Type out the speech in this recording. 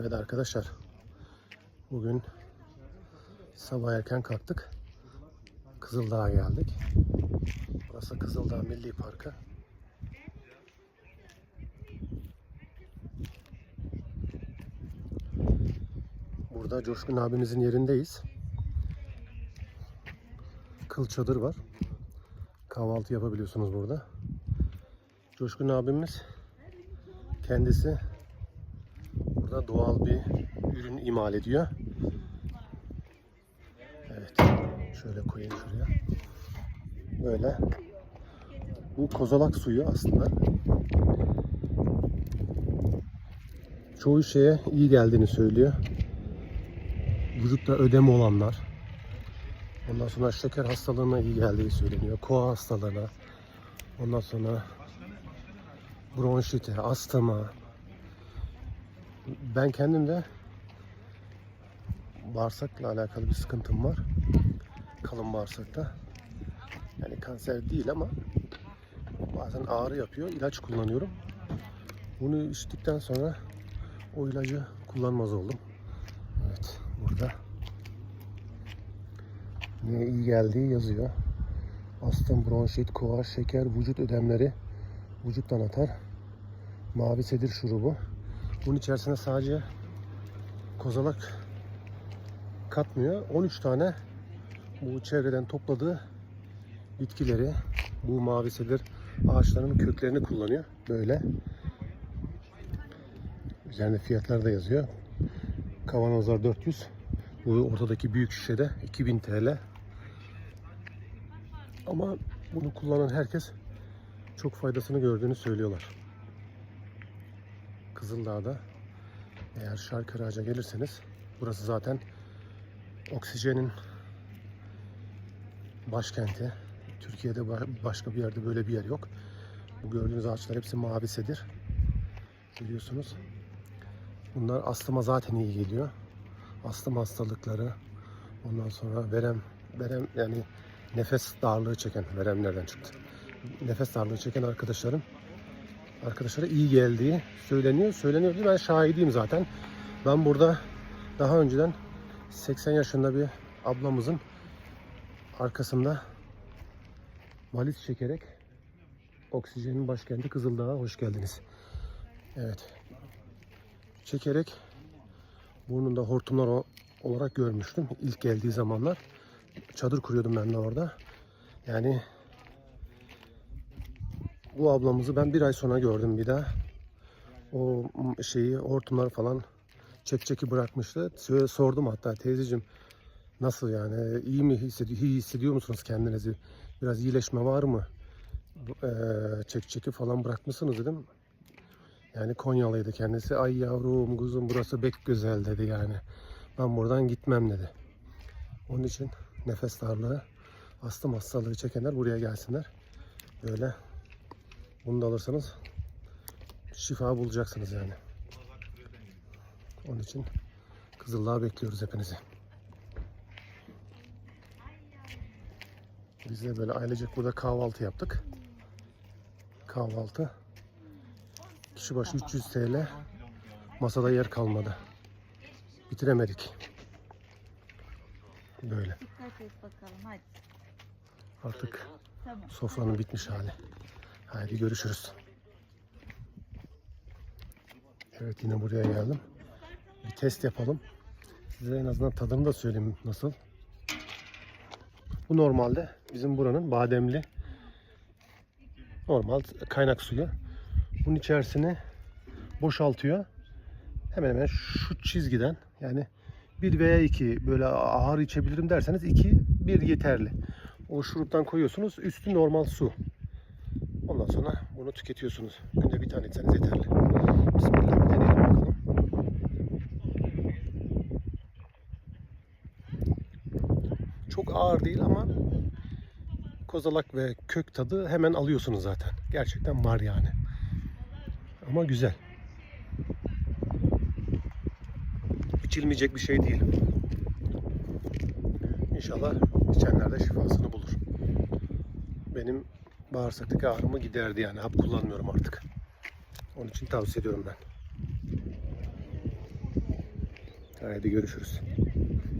Evet arkadaşlar. Bugün sabah erken kalktık. Kızıldağ'a geldik. Burası Kızıldağ Milli Parkı. Burada Coşkun abimizin yerindeyiz. Kıl çadır var. Kahvaltı yapabiliyorsunuz burada. Coşkun abimiz kendisi burada doğal bir ürün imal ediyor. Evet. Şöyle koyayım şuraya. Böyle. Bu kozalak suyu aslında. Çoğu şeye iyi geldiğini söylüyor. Vücutta ödem olanlar. Ondan sonra şeker hastalığına iyi geldiği söyleniyor. Koa hastalığına. Ondan sonra bronşite, astıma. Ben kendim de bağırsakla alakalı bir sıkıntım var. Kalın bağırsakta. Yani kanser değil ama bazen ağrı yapıyor. İlaç kullanıyorum. Bunu içtikten sonra o ilacı kullanmaz oldum. Evet burada ne iyi geldiği yazıyor. Astım, bronşit, koa, şeker, vücut ödemleri vücuttan atar. Mavi sedir şurubu. Bunun içerisine sadece kozalak katmıyor. 13 tane bu çevreden topladığı bitkileri, bu mavi sedir ağaçlarının köklerini kullanıyor. Böyle. Üzerinde fiyatlar da yazıyor. Kavanozlar 400. Bu ortadaki büyük şişede 2000 TL. Ama bunu kullanan herkes çok faydasını gördüğünü söylüyorlar. Kızıldağ'da eğer Şarkı Ağaca gelirseniz burası zaten oksijenin başkenti. Türkiye'de ba- başka bir yerde böyle bir yer yok. Bu gördüğünüz ağaçlar hepsi mavi sedir. Görüyorsunuz. Bunlar astıma zaten iyi geliyor. Astım hastalıkları, ondan sonra verem, verem yani nefes darlığı çeken, verem nereden çıktı? Nefes darlığı çeken arkadaşların arkadaşlara iyi geldiği söyleniyor. Söyleniyor mi? ben şahidiyim zaten. Ben burada daha önceden 80 yaşında bir ablamızın arkasında valiz çekerek oksijenin başkenti Kızıldağ'a hoş geldiniz. Evet. Çekerek burnunda hortumlar olarak görmüştüm ilk geldiği zamanlar. Çadır kuruyordum ben de orada. Yani bu ablamızı ben bir ay sonra gördüm bir daha. O şeyi hortumları falan çek çeki bırakmıştı. Sordum hatta teyzeciğim nasıl yani iyi mi hissediyor, iyi hissediyor musunuz kendinizi? Biraz iyileşme var mı? Eee, çek çeki falan bırakmışsınız dedim. Yani Konyalıydı kendisi. Ay yavrum kuzum burası bek güzel dedi yani. Ben buradan gitmem dedi. Onun için nefes darlığı, astım hastalığı çekenler buraya gelsinler. Böyle bunu da alırsanız şifa bulacaksınız yani. Onun için Kızıldağ'a bekliyoruz hepinizi. Biz de böyle ailecek burada kahvaltı yaptık. Kahvaltı. Kişi başı 300 TL. Masada yer kalmadı. Bitiremedik. Böyle. Artık sofranın bitmiş hali. Haydi görüşürüz. Evet yine buraya geldim. Bir test yapalım. Size en azından tadını da söyleyeyim nasıl. Bu normalde bizim buranın bademli normal kaynak suyu. Bunun içerisine boşaltıyor. Hemen hemen şu çizgiden yani bir veya iki böyle ağır içebilirim derseniz iki bir yeterli. O şuruptan koyuyorsunuz. Üstü normal su. Sonra bunu tüketiyorsunuz. Günde bir tane içseniz yeterli. Bismillah deneyelim bakalım. Çok ağır değil ama kozalak ve kök tadı hemen alıyorsunuz zaten. Gerçekten var yani. Ama güzel. İçilmeyecek bir şey değil. İnşallah içenler de şifasını bulur. Benim bağırsaktaki ağrımı giderdi yani. Hap kullanmıyorum artık. Onun için tavsiye ediyorum ben. Hadi görüşürüz.